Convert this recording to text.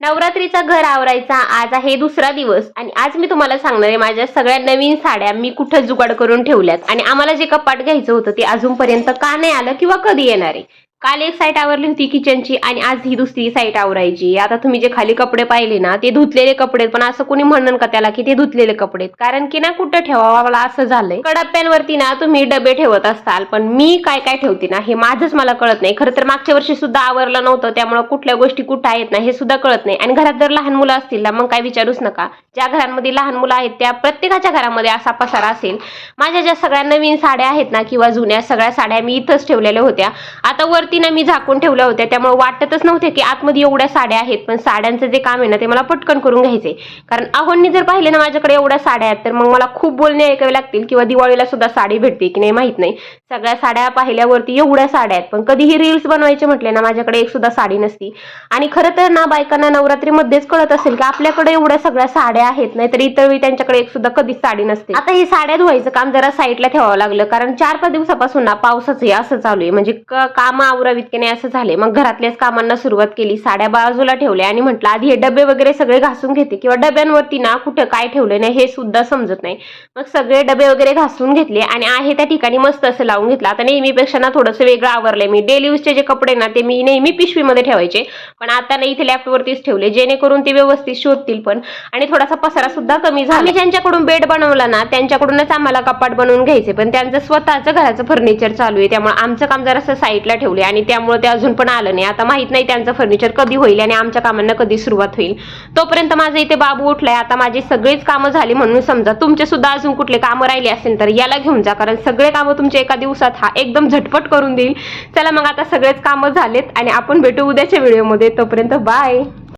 नवरात्रीचा घर आवरायचा. आज आहे दुसरा दिवस. आणि आज मी तुम्हाला सांगणार आहे माझ्या सगळ्या नवीन साड्या मी कुठं जुगाड करून ठेवल्यात. आणि आम्हाला जे कपाट घ्यायचं होतं ते अजूनपर्यंत का नाही आलं किंवा कधी येणार आहे? काल एक साईट आवरली होती किचनची आणि आज ही दुसरी साईट आवरायची. आता तुम्ही जे खाली कपडे पाहिले ना ते धुतलेले कपडे आहेत. पण असं कोणी म्हणन का त्याला की ते धुतलेले कपडे आहेत. कारण की ना कुठं ठेवावा मला असं झालंय कडप्प्यांवरती ना तुम्ही डबे ठेवत असताल. पण मी काय काय ठेवते ना हे माझंच मला कळत नाही. खरं तर मागच्या वर्षी सुद्धा आवरलं नव्हतं. त्यामुळे कुठल्या गोष्टी कुठं आहेत ना हे सुद्धा कळत नाही. आणि घरात जर लहान मुलं असतील ना मग काय विचारूच नका. ज्या घरांमध्ये लहान मुलं आहेत त्या प्रत्येकाच्या घरामध्ये असा पसारा असेल. माझ्या ज्या सगळ्या नवीन साड्या आहेत ना किंवा जुन्या सगळ्या साड्या मी इथंच ठेवलेल्या होत्या. आता वर ना मी झाकून ठेवल्या होत्या. त्यामुळे वाटतच नव्हते की आतमध्ये एवढ्या साड्या आहेत पण साड्यांचं जे काम आहे ना ते मला पटकन करून घ्यायचे कारण अहोंनी जर पाहिले ना माझ्याकडे एवढ्या साड्या आहेत तर मग मला खूप बोलणे ऐकावे लागतील किंवा दिवाळीला सुद्धा साडी भेटते की नाही माहीत नाही. सगळ्या साड्या पाहिल्यावरती एवढ्या साड्या आहेत पण कधीही रील्स बनवायचे म्हटले ना माझ्याकडे एक सुद्धा साडी नसती. आणि खरं तर ना बायकांना नवरात्रीमध्येच कळत असेल की आपल्याकडे एवढ्या सगळ्या साड्या आहेत नाहीतर इतर वेळी त्यांच्याकडे एक सुद्धा कधीच साडी नसते. आता हे साड्या धुवायचं काम जरा साईडला ठेवावं लागलं कारण चार पाच दिवसापासून ना पावसाचं हे असं चालू आहे. म्हणजे काम आवरावीत की नाही असं झाले मग घरातल्याच कामांना सुरुवात केली साड्या बाजूला ठेवल्या आणि म्हटलं आधी हे डबे वगैरे सगळे घासून घेते किंवा डब्यांवरती ना कुठं काय ठेवलं नाही हे सुद्धा समजत नाही. मग सगळे डबे वगैरे घासून घेतले आणि आहे त्या ठिकाणी मस्त असं लावून घेतलं. आता नेहमीपेक्षा ना थोडंसं वेगळं आवरले मी. डेली यूजचे जे कपडे ना ते मी नेहमी पिशवीमध्ये ठेवायचे. पण आता ना इथे लॅपटॉपवरतीच ठेवले जेणेकरून ते व्यवस्थित शोधतील पण. आणि थोडासा पसारा सुद्धा कमी झाला. आम्ही ज्यांच्याकडून बेड बनवला ना त्यांच्याकडूनच आम्हाला कपाट बनवून घ्यायचे. पण त्यांचं स्वतःचं घराचं फर्निचर चालू आहे. त्यामुळे आमचं काम जरासं साईडला ठेवले. आणि त्यामुळे ते अजून पण आलं नाही. आता माहीत नाही त्यांचं फर्निचर कधी होईल आणि आमच्या कामांना कधी सुरुवात होईल. तोपर्यंत माझं इथे बाबू उठलाय. आता माझी सगळीच कामं झाली म्हणून समजा. तुमचे सुद्धा अजून कुठले कामं राहिली असेल तर याला घेऊन जा. कारण सगळे कामं तुमचे एका दिवसात हा एकदम झटपट करून देईल. चला मग आता सगळेच कामं झालेत आणि आपण भेटू उद्याच्या व्हिडिओमध्ये तोपर्यंत बाय